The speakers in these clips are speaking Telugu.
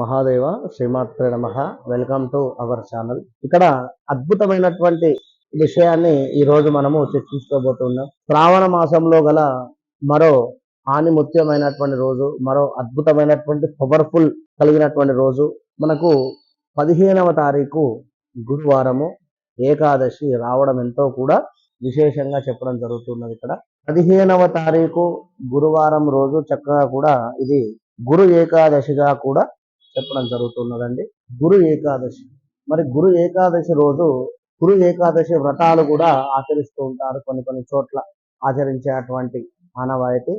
మహాదేవ శ్రీమాత్రే నమ. వెల్కమ్ టు అవర్ ఛానల్ ఇక్కడ అద్భుతమైనటువంటి విషయాన్ని ఈ రోజు మనము చర్చించుకోబోతున్నాం. శ్రావణ మాసంలో గల మరో ఆనిముత్యమైనటువంటి రోజు మరో అద్భుతమైనటువంటి పవర్ఫుల్ కలిగినటువంటి రోజు. మనకు పదిహేనవ తారీఖు గురువారము ఏకాదశి రావడం ఎంతో కూడా విశేషంగా చెప్పడం జరుగుతున్నది ఇక్కడ. పదిహేనవ తారీఖు గురువారం రోజు చక్కగా కూడా ఇది గురు ఏకాదశిగా కూడా చెప్పడం జరుగుతున్నదండి. గురు ఏకాదశి. మరి గురు ఏకాదశి రోజు గురు ఏకాదశి వ్రతాలు కూడా ఆచరిస్తూ ఉంటారు. కొన్ని కొన్ని చోట్ల ఆచరించేటువంటి ఆనవాయితీ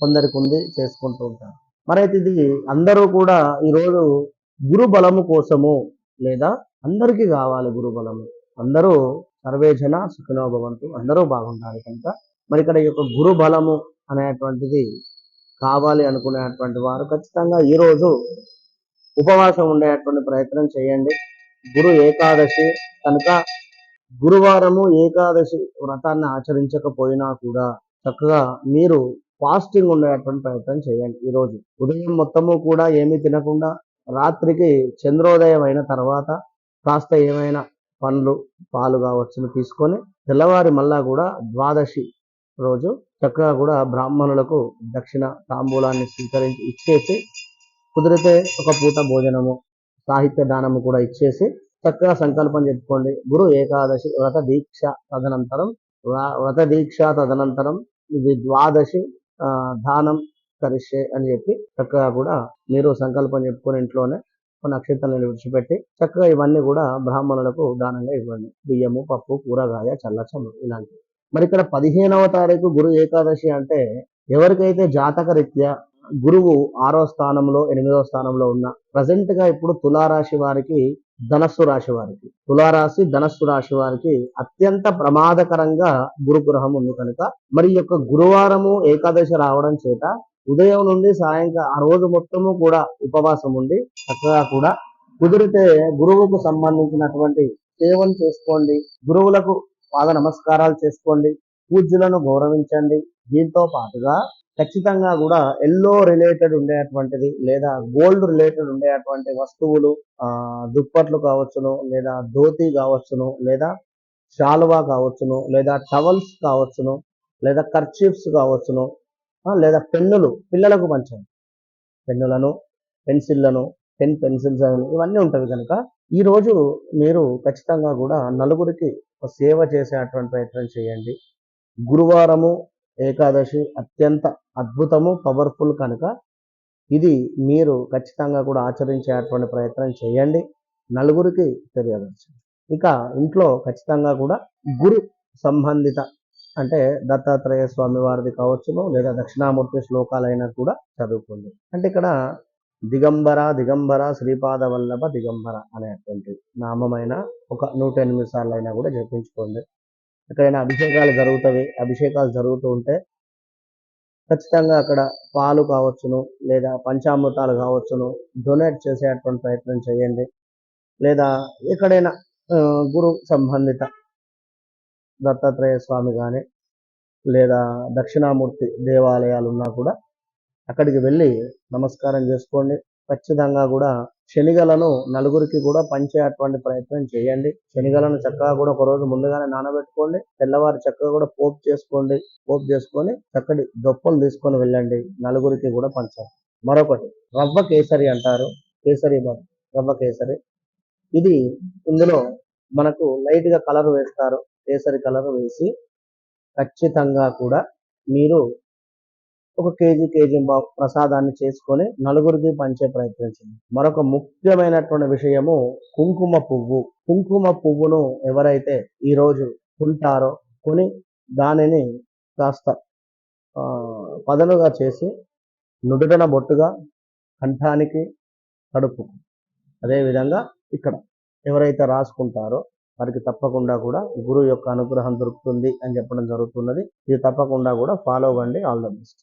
కొందరికి ఉంది చేసుకుంటూ ఉంటారు. మరి అయితే ఇది అందరూ కూడా ఈరోజు గురు బలము కోసము లేదా అందరికీ కావాలి గురు బలము. అందరూ సర్వేజన సుఖినోభవంతు అందరూ బాగుంటారు కనుక. మరి ఇక్కడ ఈ యొక్క గురు బలము అనేటువంటిది కావాలి అనుకునేటువంటి వారు ఖచ్చితంగా ఈ రోజు ఉపవాసం ఉండేటువంటి ప్రయత్నం చేయండి. గురు ఏకాదశి కనుక గురువారము ఏకాదశి వ్రతాన్ని ఆచరించకపోయినా కూడా చక్కగా మీరు ఫాస్టింగ్ ఉండేటువంటి ప్రయత్నం చేయండి ఈ రోజు. ఉదయం మొత్తము కూడా ఏమీ తినకుండా రాత్రికి చంద్రోదయం అయిన తర్వాత కాస్త ఏమైనా పండ్లు పాలు కావచ్చును తీసుకొని తెల్లవారి మళ్ళా కూడా ద్వాదశి రోజు చక్కగా కూడా బ్రాహ్మణులకు దక్షిణ తాంబూలాన్ని స్వీకరించి ఇచ్చేసి కుదిరితే ఒక పూట భోజనము సాహిత్య దానము కూడా ఇచ్చేసి చక్కగా సంకల్పం చెప్పుకోండి. గురు ఏకాదశి వ్రత దీక్ష తదనంతరం వ్ర- వ్రత దీక్ష తదనంతరం ఇది ద్వాదశి దానం కరిష్యే అని చెప్పి చక్కగా కూడా మీరు సంకల్పం చెప్పుకొని ఇంట్లోనే కొన్ని నక్షత్రాలను విడిచిపెట్టి చక్కగా ఇవన్నీ కూడా బ్రాహ్మణులకు దానంగా ఇవ్వండి. బియ్యము పప్పు కూరగాయ చల్లచము ఇలాంటివి. మరి ఇక్కడ పదిహేనవ తారీఖు గురు ఏకాదశి అంటే ఎవరికైతే జాతక రీత్యా గురువు ఆరో స్థానంలో ఎనిమిదో స్థానంలో ఉన్న ప్రజెంట్గా ఇప్పుడు తులారాశి వారికి ధనస్సు రాశి వారికి. తులారాశి ధనస్సు రాశి వారికి అత్యంత ప్రమాదకరంగా గురు గ్రహం ఉంది కనుక మరి యొక్క గురువారము ఏకాదశి రావడం చేత ఉదయం నుండి సాయంకాలం ఆ రోజు మొత్తము కూడా ఉపవాసం ఉండి చక్కగా కూడా కుదిరితే గురువుకు సంబంధించినటువంటి సేవలు చేసుకోండి. గురువులకు పాద నమస్కారాలు చేసుకోండి. పూజ్యులను గౌరవించండి. దీంతో పాటుగా ఖచ్చితంగా కూడా ఎల్లో రిలేటెడ్ ఉండేటువంటిది లేదా గోల్డ్ రిలేటెడ్ ఉండేటువంటి వస్తువులు ఆ దుప్పట్లు కావచ్చును లేదా ధోతి కావచ్చును లేదా శాలువా కావచ్చును లేదా టవల్స్ కావచ్చును లేదా కర్చీఫ్స్ కావచ్చును లేదా పెన్నులు పిల్లలకు పంచండి పెన్నులను పెన్సిళ్ళను పెన్ పెన్సిల్స్ అని ఇవన్నీ ఉంటాయి కనుక ఈరోజు మీరు ఖచ్చితంగా కూడా నలుగురికి సేవ చేసేటువంటి ప్రయత్నం చేయండి. గురువారము ఏకాదశి అత్యంత అద్భుతము పవర్ఫుల్ కనుక ఇది మీరు ఖచ్చితంగా కూడా ఆచరించేటువంటి ప్రయత్నం చేయండి. నలుగురికి తెలియవచ్చు ఇక ఇంట్లో ఖచ్చితంగా కూడా గురు సంబంధిత అంటే దత్తాత్రేయ స్వామి వారిది కావచ్చును లేదా దక్షిణామూర్తి శ్లోకాలైనా కూడా చదువుకోండి. అంటే ఇక్కడ దిగంబర దిగంబర శ్రీపాద వల్లభ దిగంబర అనేటువంటి నామమైన ఒక నూట ఎనిమిది సార్లు అయినా కూడా జపించుకోండి. ఎక్కడైనా అభిషేకాలు జరుగుతాయి అభిషేకాలు జరుగుతూ ఉంటే ఖచ్చితంగా అక్కడ పాలు కావచ్చును లేదా పంచామృతాలు కావచ్చును. డొనేట్ చేసేటువంటి ప్రయత్నం చేయండి. లేదా ఎక్కడైనా గురు సంబంధిత దత్తాత్రేయ స్వామి కానీ లేదా దక్షిణామూర్తి దేవాలయాలు ఉన్నా కూడా అక్కడికి వెళ్ళి నమస్కారం చేసుకోండి. ఖచ్చితంగా కూడా శనిగలను నలుగురికి కూడా పంచేటువంటి ప్రయత్నం చేయండి. శనిగలను చక్కగా కూడా ఒక రోజు ముందుగానే నానబెట్టుకోండి. తెల్లవారు చక్కగా కూడా పోపు చేసుకోండి. పోపు చేసుకొని చక్కటి దొప్పలు తీసుకొని వెళ్ళండి. నలుగురికి కూడా పంచాలి. మరొకటి రవ్వ కేసరి అంటారు. కేసరి బాబు రవ్వ కేసరి. ఇది ఇందులో మనకు లైట్గా కలర్ వేస్తారు. కేసరి కలర్ వేసి ఖచ్చితంగా కూడా మీరు ఒక కేజీ కేజీ ప్రసాదాన్ని చేసుకొని నలుగురికి పంచే ప్రయత్నించింది మరొక ముఖ్యమైనటువంటి విషయము కుంకుమ పువ్వు. కుంకుమ పువ్వును ఎవరైతే ఈ కొంటారో కొని దానిని కాస్త ఆ, పదనుగా చేసి నుడుటన బొట్టుగా కంఠానికి కడుపు అదేవిధంగా ఇక్కడ ఎవరైతే రాసుకుంటారో వారికి తప్పకుండా కూడా గురువు యొక్క అనుగ్రహం దొరుకుతుంది అని చెప్పడం జరుగుతున్నది. ఇది తప్పకుండా కూడా ఫాలో అవ్వండి. All the best.